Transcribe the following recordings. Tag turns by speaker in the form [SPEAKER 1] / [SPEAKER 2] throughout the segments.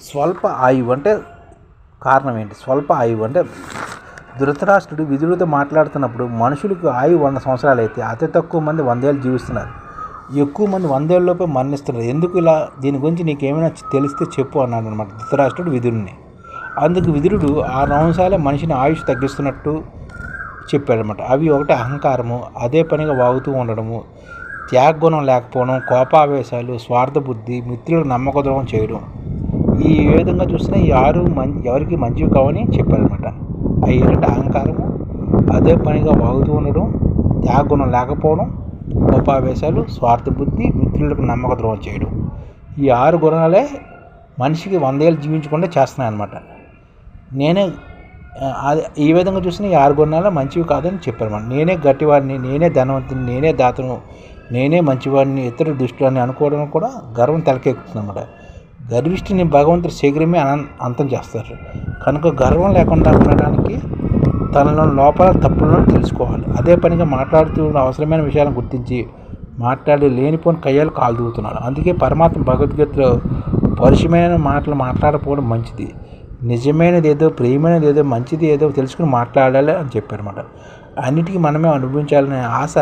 [SPEAKER 1] స్వల్ప ఆయువు అంటే కారణం ఏంటి? స్వల్ప ఆయువు అంటే ధృతరాష్ట్రుడు విధులతో మాట్లాడుతున్నప్పుడు మనుషులకు ఆయువు వంద సంవత్సరాలు అయితే అతి తక్కువ మంది వందేళ్ళు జీవిస్తున్నారు. ఎక్కువ మంది వందేళ్ళలోపే మరణిస్తున్నారు. ఎందుకు ఇలా? దీని గురించి నీకేమైనా తెలిస్తే చెప్పు అన్నాడు అనమాట ధృతరాష్ట్రుడు విధుడిని అందుకు విదురుడు ఆ సంవత్సరాలే మనిషిని ఆయుష్ తగ్గిస్తున్నట్టు చెప్పాడనమాట అవి ఒకటి అహంకారము అదే పనిగా వాగుతూ ఉండడము త్యాగగుణం లేకపోవడం కోపావేశాలు స్వార్థ బుద్ధి మిత్రులకు నమ్మకద్రోహం చేయడం. ఈ విధంగా చూసినా ఈ ఆరు మం ఎవరికి మంచివి కావని చెప్పారనమాట అవి ఏంటంటే అహంకారము అదే పనిగా వాగుతూ ఉండడం త్యాగగుణం లేకపోవడం కోపావేశాలు స్వార్థ బుద్ధి మిత్రులకు నమ్మక ద్రోహం చేయడం. ఈ ఆరు గుణాలే మనిషికి వందేళ్ళు జీవించకుండా చేస్తున్నాయి అనమాట నేనే అది ఈ విధంగా చూసిన ఈ ఆరు గుణాలు మంచివి కాదని చెప్పారన్నమాట. నేనే గట్టివాడిని నేనే ధనవంతుని నేనే దాతను నేనే మంచివాడిని ఇతరుల దృష్టిని అనుకోవడం కూడా గర్వం తలకెక్కుతుంది అన్నమాట గర్విష్ఠిని భగవంతుడు శీఘ్రమే అన అంతం చేస్తారు. కనుక గర్వం లేకుండా ఉండడానికి తనలో లోపల తప్పులను తెలుసుకోవాలి. అదే పనిగా మాట్లాడుతూ అవసరమైన విషయాలను గుర్తించి మాట్లాడి లేనిపోని కయ్యాలు కాలుదుగుతున్నాడు అందుకే పరమాత్మ భగవద్గీతలో పరుషమైన మాటలు మాట్లాడకపోవడం మంచిది. నిజమైనది ఏదో ప్రియమైనది ఏదో మంచిది ఏదో తెలుసుకుని మాట్లాడాలి అని చెప్పారన్నమాట. అన్నిటికీ మనమే అనుభవించాలనే ఆశ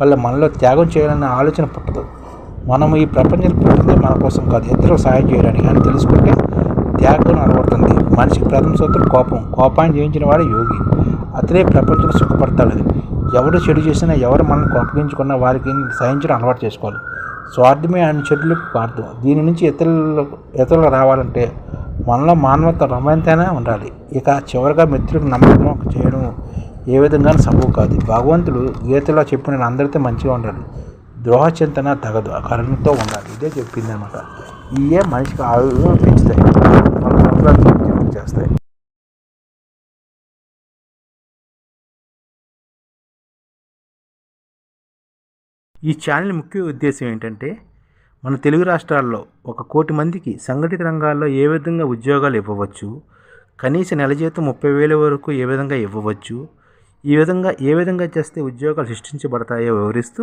[SPEAKER 1] వల్ల మనలో త్యాగం చేయాలనే ఆలోచన పుట్టదు. మనము ఈ ప్రపంచం పుట్టింది మన కోసం కాదు ఇద్దరు సహాయం చేయడానికి అని తెలుసుకుంటే త్యాగం అలవడుతుంది మనిషికి ప్రథమ సూత్రం కోపం. కోపాన్ని జయించిన వాడు యోగి. అతనే ప్రపంచంలో సుఖపడతాడు. ఎవరు చెడు చేసినా ఎవరు మనల్ని కోపగించుకున్న వారికి సహించడం అలవాటు చేసుకోవాలి. స్వార్థమే ఆయన చెడులకు పార్థం దీని నుంచి ఇతరులు ఇతరులు రావాలంటే మనలో మానవత రమంతైనా ఉండాలి. ఇక చివరిగా మిత్రులకు నమ్మకం చేయడం ఏ విధంగా సంభవం కాదు. భగవంతుడు గీతలో చెప్పిన అందరితో మంచిగా ఉండాలి. ద్రోహ చింతన తగదు కరుణతో ఉండాలి ఇదే చెప్పింది అనమాట ఇవే మనిషికి ఆయుధం పెంచుతాయి మన సంవత్సరాలు చేస్తాయి ఈ ఛానల్ ముఖ్య ఉద్దేశం ఏంటంటే మన తెలుగు రాష్ట్రాల్లో ఒక కోటి మందికి సంఘటిత రంగాల్లో ఏ విధంగా ఉద్యోగాలు ఇవ్వవచ్చు కనీస నెల జీతం ముప్పై వేల వరకు ఏ విధంగా ఇవ్వవచ్చు ఈ విధంగా ఏ విధంగా చేస్తే ఉద్యోగాలు సృష్టించబడతాయో వివరిస్తూ